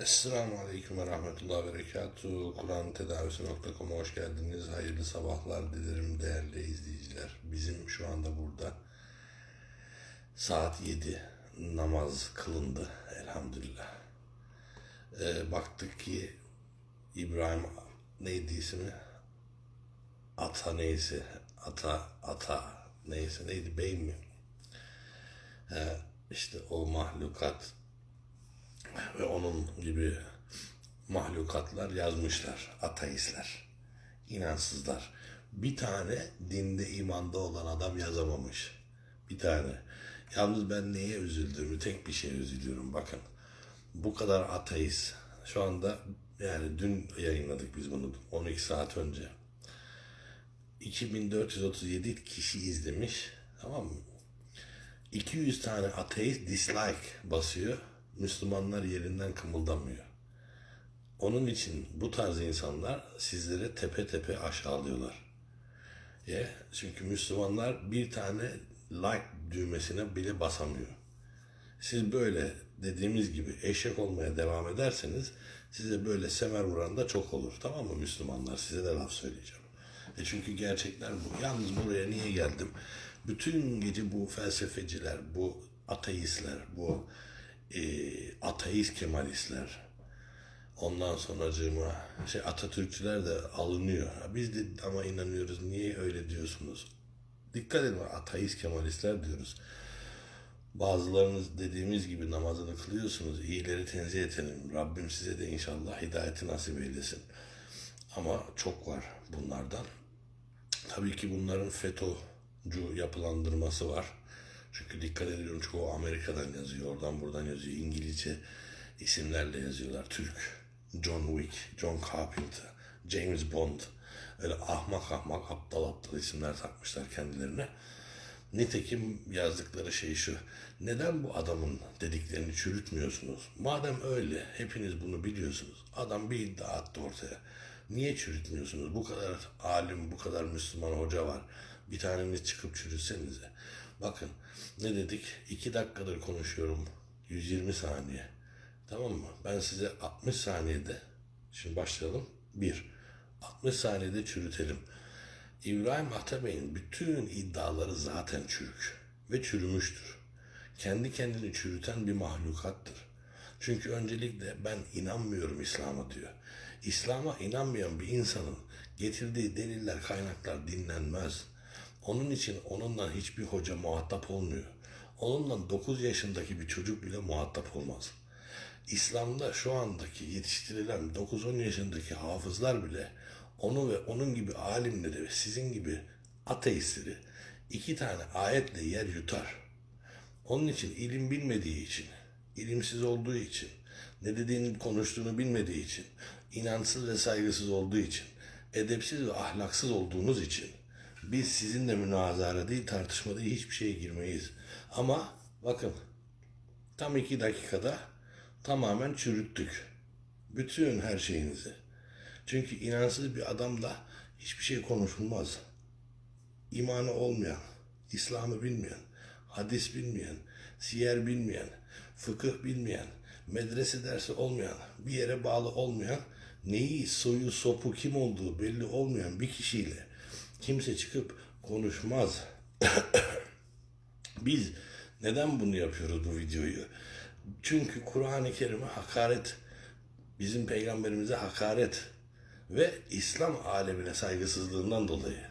Esselamu Aleyküm ve Rahmetullah ve Berekatuhu. Kur'an tedavisi.com'a hoş geldiniz. Hayırlı sabahlar dilerim değerli izleyiciler. Bizim şu anda burada saat 7 namaz kılındı elhamdülillah. Ee, baktık ki İbrahim neydi ismi? Ata neyse. Ata, ata neyse neydi bey mi? Ee, işte o mahlukat ve onun gibi mahlukatlar yazmışlar. Ateistler, inansızlar. Bir tane dinde imanda olan adam yazamamış. Bir tane. Yalnız ben neye üzüldüğümü tek bir şeye üzülüyorum bakın. Bu kadar ateist. Şu anda yani dün yayınladık biz bunu 12 saat önce. 2437 kişi izlemiş. Tamam mı? 200 tane ateist dislike basıyor. Müslümanlar yerinden kımıldamıyor. Onun için bu tarz insanlar sizlere tepe tepe aşağılıyorlar. Ya, çünkü Müslümanlar bir tane like düğmesine bile basamıyor. Siz böyle dediğimiz gibi eşek olmaya devam ederseniz size böyle semer vuran da çok olur. Tamam mı Müslümanlar? Size de laf söyleyeceğim. E çünkü gerçekler bu. Yalnız buraya niye geldim? Bütün gece bu felsefeciler, bu ateistler, bu e, ateist kemalistler, ondan sonracığıma şey Atatürkçüler de alınıyor. Biz de ama inanıyoruz. Niye öyle diyorsunuz? Dikkat edin ateist kemalistler diyoruz. Bazılarınız dediğimiz gibi namazını kılıyorsunuz. İyileri tenzih edelim. Rabbim size de inşallah hidayeti nasip eylesin. Ama çok var bunlardan. Tabii ki bunların FETÖ'cü yapılandırması var. Çünkü dikkat ediyorum çoğu Amerika'dan yazıyor, oradan buradan yazıyor. İngilizce isimlerle yazıyorlar. Türk, John Wick, John Carpenter, James Bond. Öyle ahmak ahmak, aptal aptal isimler takmışlar kendilerine. Nitekim yazdıkları şey şu. Neden bu adamın dediklerini çürütmüyorsunuz? Madem öyle, hepiniz bunu biliyorsunuz. Adam bir iddia attı ortaya. Niye çürütmüyorsunuz? Bu kadar alim, bu kadar Müslüman hoca var. Bir taneniz çıkıp çürütsenize. Bakın ne dedik? İki dakikadır konuşuyorum. 120 saniye. Tamam mı? Ben size 60 saniyede, şimdi başlayalım. Bir, 60 saniyede çürütelim. İbrahim Atabey'in bütün iddiaları zaten çürük ve çürümüştür. Kendi kendini çürüten bir mahlukattır. Çünkü öncelikle ben inanmıyorum İslam'a diyor. İslam'a inanmayan bir insanın getirdiği deliller, kaynaklar dinlenmez. Onun için onunla hiçbir hoca muhatap olmuyor. Onunla 9 yaşındaki bir çocuk bile muhatap olmaz. İslam'da şu andaki yetiştirilen 9-10 yaşındaki hafızlar bile onu ve onun gibi alimleri ve sizin gibi ateistleri iki tane ayetle yer yutar. Onun için ilim bilmediği için, ilimsiz olduğu için, ne dediğini konuştuğunu bilmediği için, inansız ve saygısız olduğu için, edepsiz ve ahlaksız olduğunuz için biz sizinle münazara değil, tartışma değil hiçbir şeye girmeyiz. Ama bakın tam iki dakikada tamamen çürüttük. Bütün her şeyinizi. Çünkü inansız bir adamla hiçbir şey konuşulmaz. İmanı olmayan, İslam'ı bilmeyen, hadis bilmeyen, siyer bilmeyen, fıkıh bilmeyen, medrese dersi olmayan, bir yere bağlı olmayan, neyi, soyu, sopu, kim olduğu belli olmayan bir kişiyle kimse çıkıp konuşmaz. Biz neden bunu yapıyoruz bu videoyu? Çünkü Kur'an-ı Kerim'e hakaret, bizim peygamberimize hakaret ve İslam alemine saygısızlığından dolayı.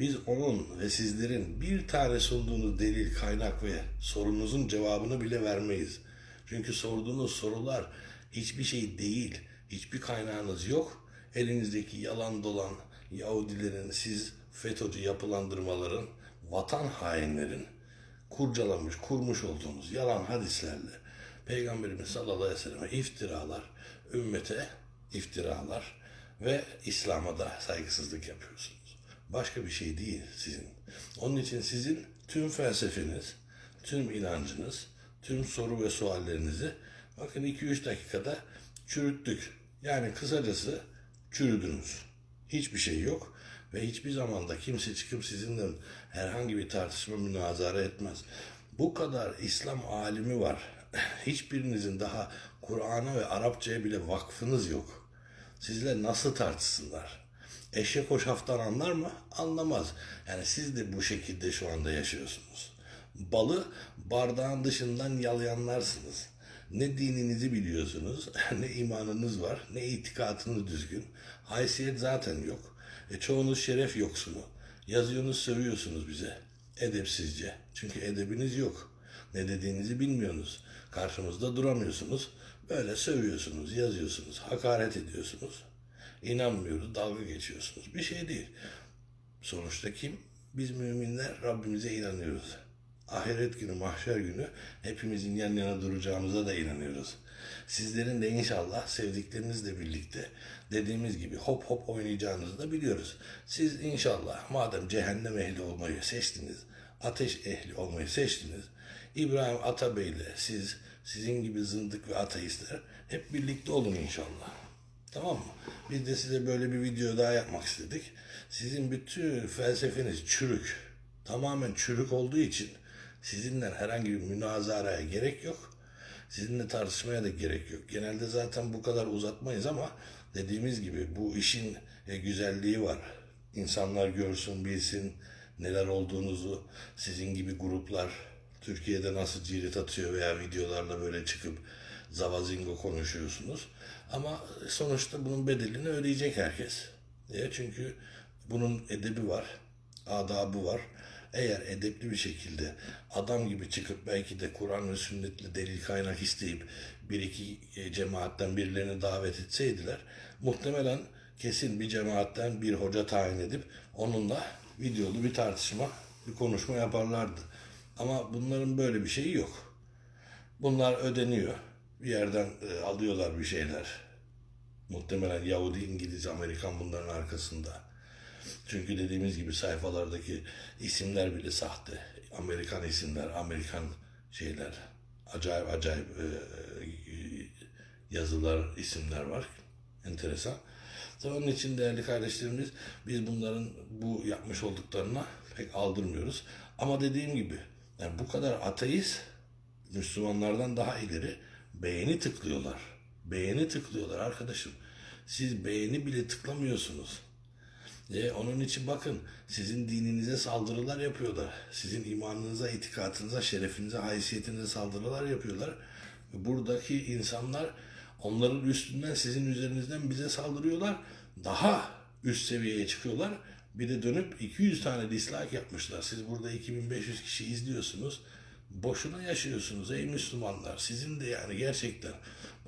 Biz onun ve sizlerin bir tane sunduğunuz delil, kaynak ve sorunuzun cevabını bile vermeyiz. Çünkü sorduğunuz sorular hiçbir şey değil, hiçbir kaynağınız yok. Elinizdeki yalan dolan Yahudilerin, siz FETÖ'cü yapılandırmaların, vatan hainlerin kurcalamış, kurmuş olduğunuz yalan hadislerle Peygamberimiz sallallahu aleyhi ve selleme iftiralar, ümmete iftiralar ve İslam'a da saygısızlık yapıyorsunuz. Başka bir şey değil sizin. Onun için sizin tüm felsefeniz, tüm inancınız, tüm soru ve suallerinizi bakın 2-3 dakikada çürüttük. Yani kısacası çürüdünüz. Hiçbir şey yok ve hiçbir zamanda kimse çıkıp sizinle herhangi bir tartışma münazara etmez. Bu kadar İslam alimi var. Hiçbirinizin daha Kur'an'a ve Arapçaya bile vakfınız yok. Sizle nasıl tartışsınlar? Eşek hoşaftan anlar mı? Anlamaz. Yani siz de bu şekilde şu anda yaşıyorsunuz. Balı bardağın dışından yalayanlarsınız. Ne dininizi biliyorsunuz, ne imanınız var, ne itikatınız düzgün. Haysiyet zaten yok. E çoğunuz şeref yoksunu. Yazıyorsunuz, sövüyorsunuz bize. Edepsizce. Çünkü edebiniz yok. Ne dediğinizi bilmiyorsunuz. Karşımızda duramıyorsunuz. Böyle sövüyorsunuz, yazıyorsunuz, hakaret ediyorsunuz. İnanmıyoruz, dalga geçiyorsunuz. Bir şey değil. Sonuçta kim? Biz müminler Rabbimize inanıyoruz. Ahiret günü, mahşer günü hepimizin yan yana duracağımıza da inanıyoruz. Sizlerin de inşallah sevdiklerinizle birlikte dediğimiz gibi hop hop oynayacağınızı da biliyoruz. Siz inşallah madem cehennem ehli olmayı seçtiniz, ateş ehli olmayı seçtiniz, İbrahim Atabey ile siz, sizin gibi zındık ve ateistler hep birlikte olun inşallah. Tamam mı? Biz de size böyle bir video daha yapmak istedik. Sizin bütün felsefeniz çürük. Tamamen çürük olduğu için sizinle herhangi bir münazaraya gerek yok. Sizinle tartışmaya da gerek yok. Genelde zaten bu kadar uzatmayız ama dediğimiz gibi bu işin e, güzelliği var. İnsanlar görsün, bilsin neler olduğunuzu. Sizin gibi gruplar Türkiye'de nasıl cirit atıyor veya videolarla böyle çıkıp zavazingo konuşuyorsunuz. Ama sonuçta bunun bedelini ödeyecek herkes. E, çünkü bunun edebi var, adabı var. Eğer edepli bir şekilde adam gibi çıkıp belki de Kur'an ve sünnetle delil kaynak isteyip bir iki e, cemaatten birilerini davet etseydiler muhtemelen kesin bir cemaatten bir hoca tayin edip onunla videolu bir tartışma, bir konuşma yaparlardı. Ama bunların böyle bir şeyi yok. Bunlar ödeniyor. Bir yerden e, alıyorlar bir şeyler. Muhtemelen Yahudi, İngiliz, Amerikan bunların arkasında. Çünkü dediğimiz gibi sayfalardaki isimler bile sahte. Amerikan isimler, Amerikan şeyler. Acayip acayip e, e, yazılar, isimler var. Enteresan. Tabii onun için değerli kardeşlerimiz biz bunların bu yapmış olduklarına pek aldırmıyoruz. Ama dediğim gibi yani bu kadar ateist Müslümanlardan daha ileri beğeni tıklıyorlar. Beğeni tıklıyorlar arkadaşım. Siz beğeni bile tıklamıyorsunuz. E, onun için bakın sizin dininize saldırılar yapıyorlar. Sizin imanınıza, itikatınıza, şerefinize, haysiyetinize saldırılar yapıyorlar. Buradaki insanlar onların üstünden sizin üzerinizden bize saldırıyorlar. Daha üst seviyeye çıkıyorlar. Bir de dönüp 200 tane dislike yapmışlar. Siz burada 2500 kişi izliyorsunuz. Boşuna yaşıyorsunuz ey Müslümanlar. Sizin de yani gerçekten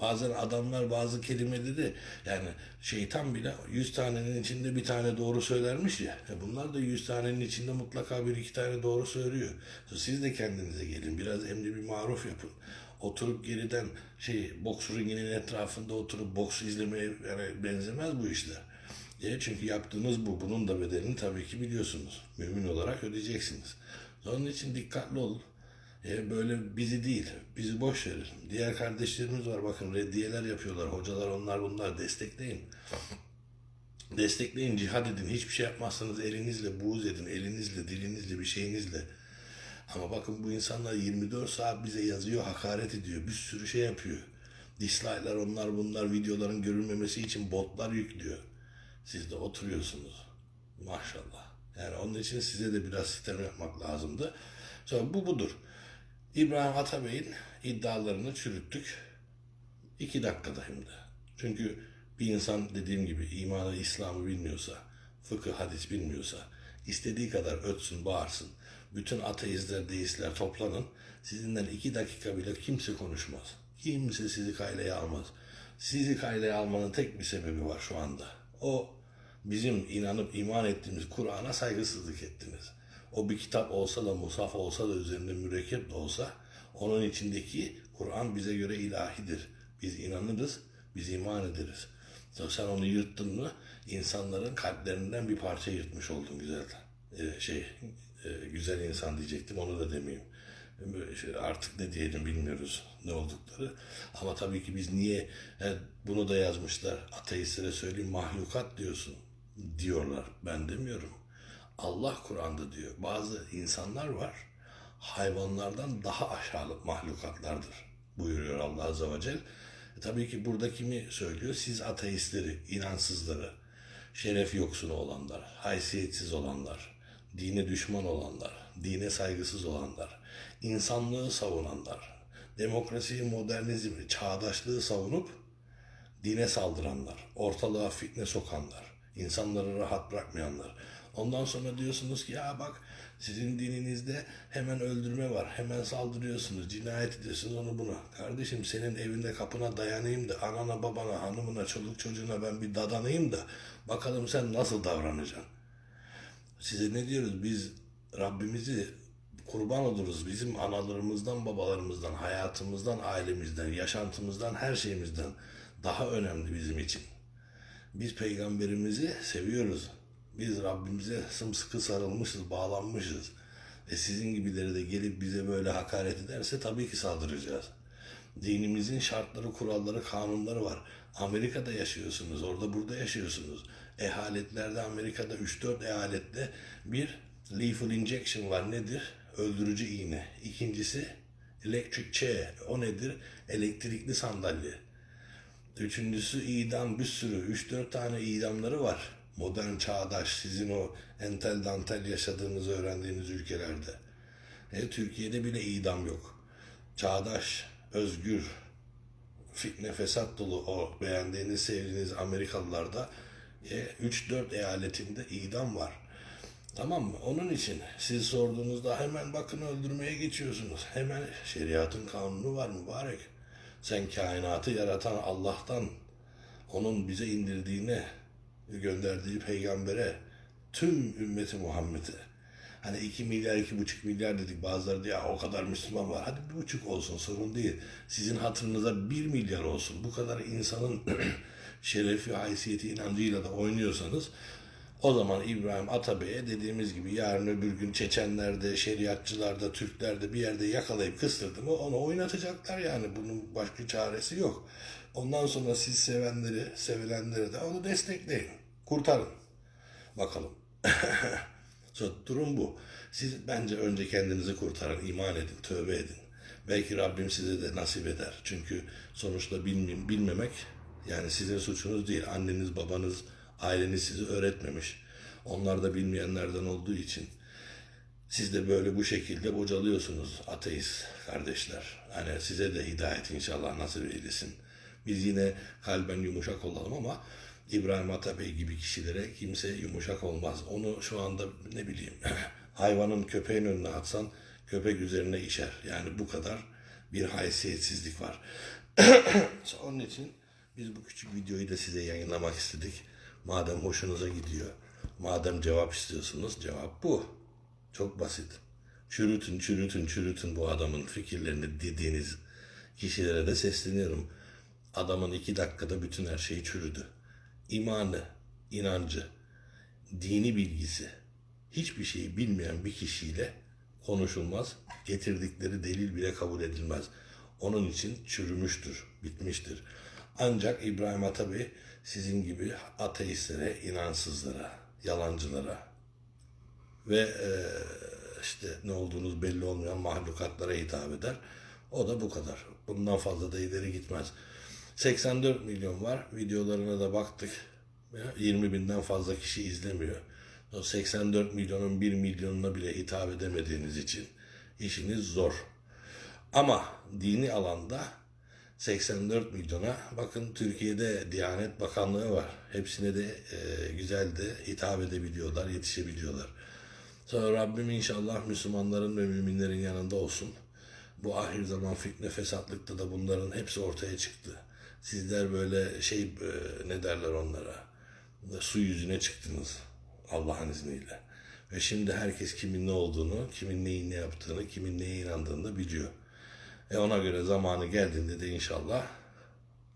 bazen adamlar bazı kelimeleri yani şeytan bile 100 tanenin içinde bir tane doğru söylermiş ya. E bunlar da 100 tanenin içinde mutlaka bir iki tane doğru söylüyor. Siz de kendinize gelin. Biraz emri bir maruf yapın. Oturup geriden şey boks ringinin etrafında oturup boks izlemeye yani benzemez bu işler. E çünkü yaptığınız bu. Bunun da bedelini tabii ki biliyorsunuz. Mümin olarak ödeyeceksiniz. Onun için dikkatli olun. E, böyle bizi değil, bizi boş verin. Diğer kardeşlerimiz var bakın reddiyeler yapıyorlar. Hocalar onlar bunlar destekleyin. Destekleyin, cihad edin. Hiçbir şey yapmazsanız elinizle buğz edin. Elinizle, dilinizle, bir şeyinizle. Ama bakın bu insanlar 24 saat bize yazıyor, hakaret ediyor. Bir sürü şey yapıyor. Dislike'lar onlar bunlar videoların görülmemesi için botlar yüklüyor. Siz de oturuyorsunuz. Maşallah. Yani onun için size de biraz sitem yapmak lazımdı. Sonra bu budur. İbrahim Atabey'in iddialarını çürüttük. İki dakikada hem de. Çünkü bir insan dediğim gibi imanı, İslam'ı bilmiyorsa, fıkıh, hadis bilmiyorsa, istediği kadar ötsün, bağırsın. Bütün ateistler, deistler toplanın. Sizinden iki dakika bile kimse konuşmaz. Kimse sizi kaylaya almaz. Sizi kaylaya almanın tek bir sebebi var şu anda. O bizim inanıp iman ettiğimiz Kur'an'a saygısızlık ettiniz. O bir kitap olsa da, musaf olsa da, üzerinde mürekkep de olsa onun içindeki Kur'an bize göre ilahidir. Biz inanırız, biz iman ederiz. Sen onu yırttın mı insanların kalplerinden bir parça yırtmış oldun güzel. Ee, şey, e, güzel insan diyecektim onu da demeyeyim. Şey, artık ne diyelim bilmiyoruz ne oldukları. Ama tabii ki biz niye e, bunu da yazmışlar. Ateistlere söyleyeyim mahlukat diyorsun diyorlar. Ben demiyorum. Allah Kur'an'da diyor. Bazı insanlar var hayvanlardan daha aşağılık mahlukatlardır buyuruyor Allah Azze ve Celle. E, tabii ki burada kimi söylüyor? Siz ateistleri, inansızları, şeref yoksunu olanlar, haysiyetsiz olanlar, dine düşman olanlar, dine saygısız olanlar, insanlığı savunanlar, demokrasiyi, modernizmi, çağdaşlığı savunup dine saldıranlar, ortalığa fitne sokanlar, insanları rahat bırakmayanlar. Ondan sonra diyorsunuz ki ya bak sizin dininizde hemen öldürme var, hemen saldırıyorsunuz, cinayet ediyorsunuz onu bunu. Kardeşim senin evinde kapına dayanayım da anana babana, hanımına, çoluk çocuğuna ben bir dadanayım da bakalım sen nasıl davranacaksın. Size ne diyoruz biz Rabbimizi kurban oluruz. Bizim analarımızdan, babalarımızdan, hayatımızdan, ailemizden, yaşantımızdan, her şeyimizden daha önemli bizim için. Biz peygamberimizi seviyoruz. Biz Rabbimize sımsıkı sarılmışız, bağlanmışız. Ve sizin gibileri de gelip bize böyle hakaret ederse tabii ki saldıracağız. Dinimizin şartları, kuralları, kanunları var. Amerika'da yaşıyorsunuz, orada burada yaşıyorsunuz. Ehaletlerde Amerika'da 3-4 eyalette bir lethal injection var. Nedir? Öldürücü iğne. İkincisi electric chair. O nedir? Elektrikli sandalye. Üçüncüsü idam bir sürü. 3-4 tane idamları var. Modern, çağdaş, sizin o entel dantel yaşadığınız, öğrendiğiniz ülkelerde. E, Türkiye'de bile idam yok. Çağdaş, özgür, fitne fesat dolu o beğendiğiniz, sevdiğiniz Amerikalılarda e, 3-4 eyaletinde idam var. Tamam mı? Onun için siz sorduğunuzda hemen bakın öldürmeye geçiyorsunuz. Hemen şeriatın kanunu var mübarek. Sen kainatı yaratan Allah'tan onun bize indirdiğine gönderdiği peygambere tüm ümmeti Muhammed'e hani 2 milyar, iki buçuk milyar dedik. Bazıları diyor o kadar Müslüman var. Hadi bir buçuk olsun sorun değil. Sizin hatırınıza bir milyar olsun. Bu kadar insanın şerefi, haysiyeti, inancıyla da oynuyorsanız o zaman İbrahim Atabey'e dediğimiz gibi yarın öbür gün Çeçenler'de, şeriatçılarda, Türklerde bir yerde yakalayıp kıstırdı mı onu oynatacaklar yani. Bunun başka çaresi yok. Ondan sonra siz sevenleri, sevilenleri de onu destekleyin. Kurtarın. Bakalım. So, durum bu. Siz bence önce kendinizi kurtarın, iman edin, tövbe edin. Belki Rabbim size de nasip eder. Çünkü sonuçta bilmem, bilmemek yani sizin suçunuz değil. Anneniz, babanız, aileniz sizi öğretmemiş. Onlar da bilmeyenlerden olduğu için siz de böyle bu şekilde bocalıyorsunuz ateist kardeşler. Hani size de hidayet inşallah nasip eylesin. Biz yine kalben yumuşak olalım ama İbrahim Atabey gibi kişilere kimse yumuşak olmaz. Onu şu anda ne bileyim hayvanın köpeğin önüne atsan köpek üzerine işer. Yani bu kadar bir haysiyetsizlik var. Onun için biz bu küçük videoyu da size yayınlamak istedik. Madem hoşunuza gidiyor, madem cevap istiyorsunuz cevap bu. Çok basit. Çürütün, çürütün, çürütün bu adamın fikirlerini dediğiniz kişilere de sesleniyorum. Adamın iki dakikada bütün her şeyi çürüdü. İmanı, inancı, dini bilgisi, hiçbir şeyi bilmeyen bir kişiyle konuşulmaz. Getirdikleri delil bile kabul edilmez. Onun için çürümüştür, bitmiştir. Ancak İbrahim Atabey sizin gibi ateistlere, inansızlara, yalancılara ve e, işte ne olduğunuz belli olmayan mahlukatlara hitap eder. O da bu kadar. Bundan fazla da ileri gitmez. 84 milyon var. Videolarına da baktık. Ya, 20 binden fazla kişi izlemiyor. O 84 milyonun 1 milyonuna bile hitap edemediğiniz için işiniz zor. Ama dini alanda 84 milyona bakın Türkiye'de Diyanet Bakanlığı var. Hepsine de e, güzel de hitap edebiliyorlar, yetişebiliyorlar. Sonra Rabbim inşallah Müslümanların ve müminlerin yanında olsun. Bu ahir zaman fitne fesatlıkta da bunların hepsi ortaya çıktı. Sizler böyle şey e, ne derler onlara su yüzüne çıktınız Allah'ın izniyle. Ve şimdi herkes kimin ne olduğunu, kimin neyin ne yaptığını, kimin neye inandığını biliyor. E ona göre zamanı geldiğinde de inşallah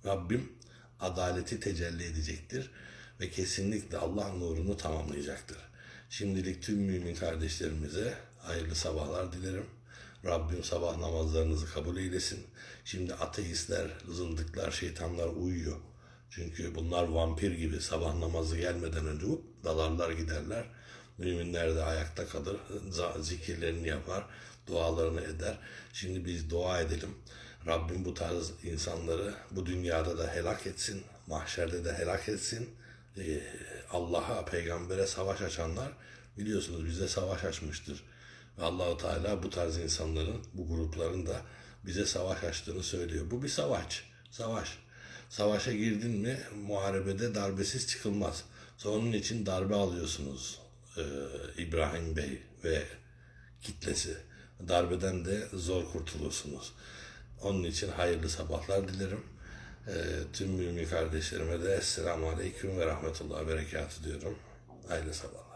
Rabbim adaleti tecelli edecektir ve kesinlikle Allah nurunu tamamlayacaktır. Şimdilik tüm mümin kardeşlerimize hayırlı sabahlar dilerim. Rabbim sabah namazlarınızı kabul eylesin. Şimdi ateistler, zındıklar, şeytanlar uyuyor. Çünkü bunlar vampir gibi sabah namazı gelmeden önce dalarlar giderler. Müminler de ayakta kalır, zikirlerini yapar, dualarını eder. Şimdi biz dua edelim. Rabbim bu tarz insanları bu dünyada da helak etsin, mahşerde de helak etsin. Ee, Allah'a, peygambere savaş açanlar biliyorsunuz bize savaş açmıştır. Ve Allahu Teala bu tarz insanların, bu grupların da bize savaş açtığını söylüyor. Bu bir savaş, savaş. Savaşa girdin mi muharebede darbesiz çıkılmaz. Onun için darbe alıyorsunuz ee, İbrahim Bey ve kitlesi. Darbeden de zor kurtulursunuz. Onun için hayırlı sabahlar dilerim. Ee, tüm mümin kardeşlerime de Esselamu Aleyküm ve Rahmetullah Berekatü diyorum. Hayırlı sabahlar.